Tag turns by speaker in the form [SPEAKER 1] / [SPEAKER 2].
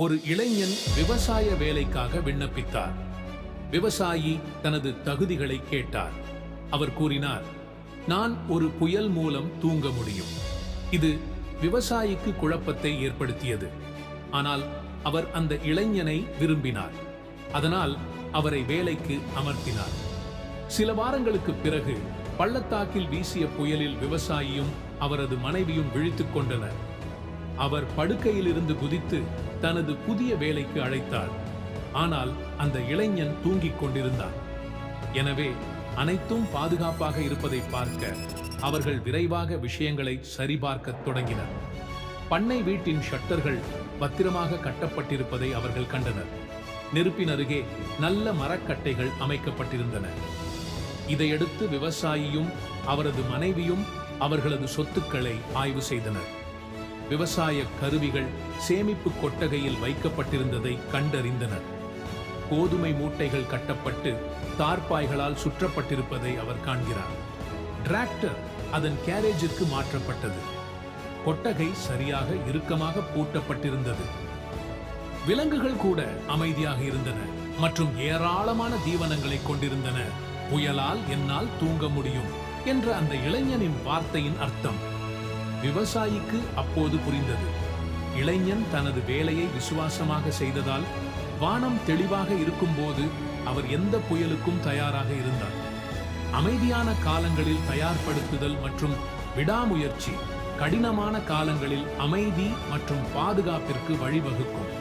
[SPEAKER 1] ஒரு இளைஞன் விவசாய வேலைக்காக விண்ணப்பித்தார். விவசாயி தனது தகுதிகளை கேட்டார். அவர் கூறினார் நான் ஒரு புயல் மூலம் தூங்க முடியும். இது விவசாயிக்கு குழப்பத்தை ஏற்படுத்தியது. ஆனால் அவர் அந்த இளைஞனை விரும்பினார். அதனால் அவரை வேலைக்கு அமர்த்தினார். சில வாரங்களுக்கு பிறகு பள்ளத்தாக்கில் வீசிய புயலில் விவசாயியும் அவரது மனைவியும் விழித்துக் கொண்டனர். அவர் படுக்கையிலிருந்து குதித்து தனது புதிய வேலைக்கு அழைத்தார். ஆனால் அந்த இளைஞன் தூங்கிக் கொண்டிருந்தார் எனவே அனைத்தும் பாதுகாப்பாக இருப்பதை பார்க்க அவர்கள் விரைவாக விஷயங்களை சரிபார்க்கத் தொடங்கினர். பண்ணை வீட்டின் ஷட்டர்கள் பத்திரமாக கட்டப்பட்டிருப்பதை அவர்கள் கண்டனர். நெருப்பின் அருகே நல்ல மரக்கட்டைகள் அமைக்கப்பட்டிருந்தன. இதையடுத்து விவசாயியும் அவரது மனைவியும் அவர்களது சொத்துக்களை ஆய்வு செய்தனர். விவசாய கருவிகள் சேமிப்பு கொட்டகையில் வைக்கப்பட்டிருந்ததை கண்டறிந்தனர். கோதுமை மூட்டைகள் கட்டப்பட்டு தார்பாய்களால் சுற்றப்பட்டிருப்பதை அவர் காண்கிறார். டிராக்டர் அதன் கேரேஜிற்கு மாற்றப்பட்டது. கொட்டகை சரியாக இறுக்கமாக பூட்டப்பட்டிருந்தது. விலங்குகள் கூட அமைதியாக இருந்தன மற்றும் ஏராளமான தீவனங்களை கொண்டிருந்தன. புயலால் என்னால் தூங்க முடியும் என்ற அந்த இளைஞனின் வார்த்தையின் அர்த்தம். விவசாயிக்கு அப்போது புரிந்தது. இளைஞன் தனது வேலையை விசுவாசமாக செய்ததால் வானம் தெளிவாக இருக்கும்போது அவர் எந்த புயலுக்கும் தயாராக இருந்தார். அமைதியான காலங்களில் தயார்படுத்துதல் மற்றும் விடாமுயற்சி கடினமான காலங்களில் அமைதி மற்றும் பாதுகாப்பிற்கு வழிவகுக்கும்.